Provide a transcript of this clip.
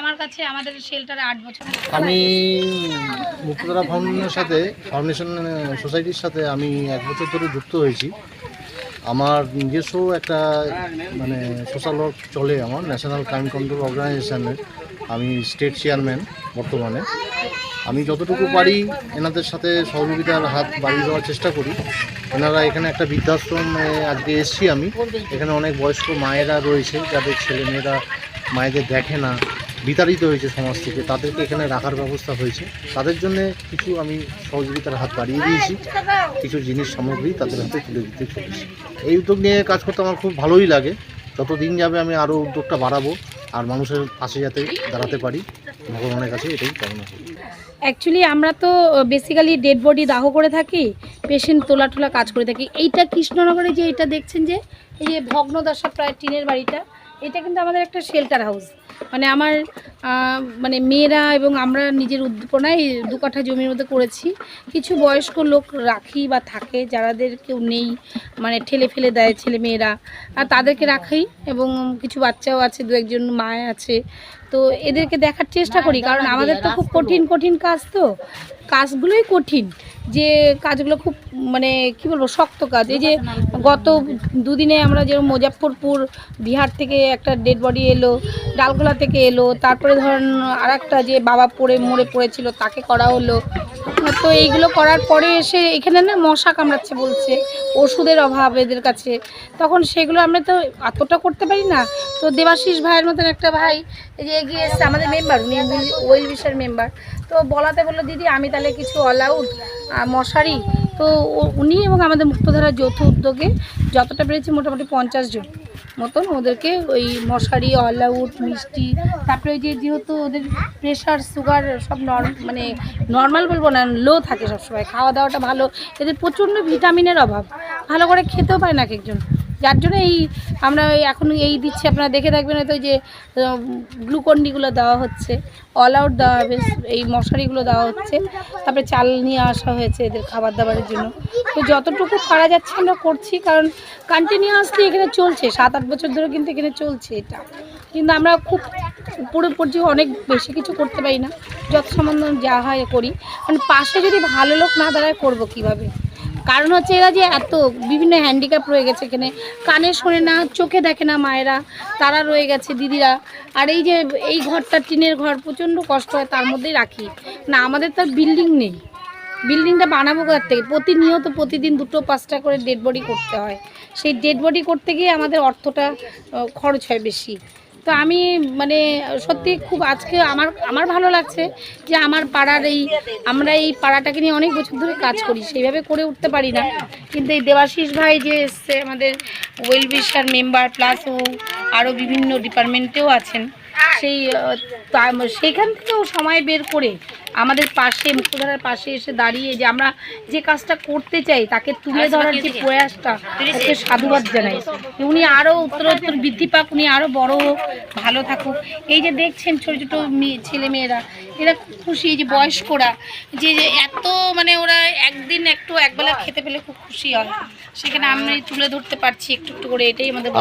আমার কাছে আমাদের আট বছর আমি মুক্তধারা ফাউন্ডেশনের সাথে ফাউন্ডেশন সোসাইটির সাথে আমি এক বছর ধরে যুক্ত হয়েছি। আমার নিজস্ব একটা মানে সোশ্যাল ওয়ার্ক চলে আমার ন্যাশনাল ক্রাইম কন্ট্রোল অর্গানাইজেশনের আমি স্টেট চেয়ারম্যান বর্তমানে। আমি যতটুকু পারি এনাদের সাথে সহযোগিতার হাত বাড়িয়ে দেওয়ার চেষ্টা করি। এনারা এখানে একটা বৃদ্ধাশ্রমে আজকে এসছি আমি। এখানে অনেক বয়স্ক মায়েরা রয়েছে, যাদের ছেলে মেয়েরা মায়েদের দেখে না, বিতাড়িত হয়েছে সমাজ থেকে, তাদেরকে এখানে রাখার ব্যবস্থা হয়েছে। তাদের জন্য কিছু আমি সহযোগিতার হাত বাড়িয়ে দিয়েছি। কিছু জিনিস সামগ্রী তাদের হাতে তুলে দিতে চলেছি। এই উদ্যোগ নিয়ে কাজ করতে আমার খুব ভালোই লাগে। যত দিন যাবে আমি আরও উদ্যোগটা বাড়াবো, আর মানুষের পাশে যাতে দাঁড়াতে পারি, ভগবানের কাছে এটাই কামনা করি। অ্যাকচুয়ালি আমরা তো বেসিক্যালি ডেড বডি দাহ করে থাকি পেশেন্ট তোলা টোলা কাজ করে থাকি। এইটা কৃষ্ণনগরে যে এটা দেখছেন যে, এই যে ভগ্নদশা প্রায় টিনের বাড়িটা এটা কিন্তু আমাদের একটা শেল্টার হাউস মানে আমার মানে মেয়েরা এবং আমরা নিজের উদ্দীপনায় দু কাঠা জমির মধ্যে করেছি। কিছু বয়স্ক লোক রাখি বা থাকে যারাদের কেউ নেই মানে ঠেলে ফেলে দেয় ছেলে মেয়েরা আর তাদেরকে রাখাই এবং কিছু বাচ্চাও আছে দু একজন মায় আছে। তো এদেরকে দেখার চেষ্টা করি কারণ আমাদের তো খুব কঠিন কঠিন কাজ তো। কাজগুলোই কঠিন। যে কাজগুলো খুব মানে কি বলব শক্ত কাজ। এই যে গত দুদিনে আমরা যেরকম মুজাফরপুর বিহার থেকে একটা ডেড বডি এলো ডালখোলা থেকে এলো, তারপরে ধরেন আর একটা যে বাবা পড়ে, মরে পড়েছিল, তাকে করা হলো। তো এইগুলো করার পরে এসে এখানে না মশা কামড়াচ্ছে বলছে, ওষুধের অভাব এদের কাছে। তখন সেগুলো আমরা তো এতটা করতে পারি না। তো দেবাশিস ভাইয়ের মতন একটা ভাই, এই যে এগিয়ে এসছে, আমাদের মেম্বার ওয়েল বিশের মেম্বার তো বলাতে বলল, দিদি, আমি তাহলে কিছু অল আউট মশারি তো উনি এবং আমাদের মুক্তধারা যৌথ উদ্যোগে যতটা পেরেছি মোটামুটি পঞ্চাশ জন মতন ওদেরকে ওই মশারি অলআউট মিষ্টি, তারপরে ওই যে যেহেতু ওদের প্রেশার সুগার সব নর্ম মানে নর্মাল বলব না লো থাকে সবসময়। খাওয়া দাওয়াটা ভালো। এদের প্রচণ্ড ভিটামিনের অভাব। ভালো করে খেতেও পায় না এক একজন। যার জন্য এই আমরা এখন এই দিচ্ছি, আপনারা দেখে থাকবেন হয়তো যে গ্লুকন্ডিগুলো দেওয়া হচ্ছে অল আউট দেওয়া হবে, এই মশারিগুলো দেওয়া হচ্ছে, তারপরে চাল নিয়ে আসা হয়েছে এদের খাবার দাবারের জন্য। তো যতটুকু পারা যাচ্ছে আমরা করছি, কারণ কন্টিনিউয়াসলি এখানে চলছে, সাত আট বছর ধরে কিন্তু এখানে চলছে এটা। কিন্তু আমরা খুব উপরে পর্যায়ে অনেক বেশি কিছু করতে পারি না, যত সম্বন্ধ যা হয় করি। মানে পাশে যদি ভালো লোক না দাঁড়ায়, করব কীভাবে? কারণ হচ্ছে এরা যে এত বিভিন্ন হ্যান্ডিক্যাপ রয়ে গেছে এখানে। কানে শোনে না, চোখে দেখে না মায়েরা। তারা রয়ে গেছে দিদিরা। আর এই যে এই ঘরটা টিনের ঘর, প্রচণ্ড কষ্ট হয়, তার মধ্যেই রাখি। না, আমাদের তো বিল্ডিং নেই। বিল্ডিংটা বানাবো কোথার থেকে? প্রতিনিয়ত প্রতিদিন দুটো, পাঁচটা করে ডেড বডি করতে হয়। সেই ডেড বডি করতে গিয়ে আমাদের অর্থটা খরচ হয় বেশি। তো আমি মানে সত্যি খুব আজকে আমার আমার ভালো লাগছে যে আমার পাড়ার এই, আমরা এই পাড়াটাকে নিয়ে অনেক বছর ধরে কাজ করি, সেইভাবে করে উঠতে পারি না। কিন্তু এই দেবাশিস ভাই যে এসছে, আমাদের ওয়েল বিশার মেম্বার প্লাস ও আরও বিভিন্ন ডিপার্টমেন্টেও আছেন, সেই সেইখান থেকেও সময় বের করে আমাদের পাশে মুক্তধারার পাশে এসে দাঁড়িয়ে যে আমরা যে কাজটা করতে চাই তাকে তুলে ধরার যে প্রয়াসটা ওকে সাধুবাদ জানাই। উনি আরও উত্তরোত্তর বৃদ্ধি পাক উনি আরও বড় হোক ভালো থাকুক। এই যে দেখছেন ছোটো ছোটো মেয়ে ছেলে মেয়েরা এরা খুব খুশি এই যে বয়স্করা যে যে এত মানে ওরা একদিন একটু একবেলা খেতে পেলে খুব খুশি হয়। সেখানে আমি তুলে ধরতে পারছি একটু একটু করে এটাই আমাদের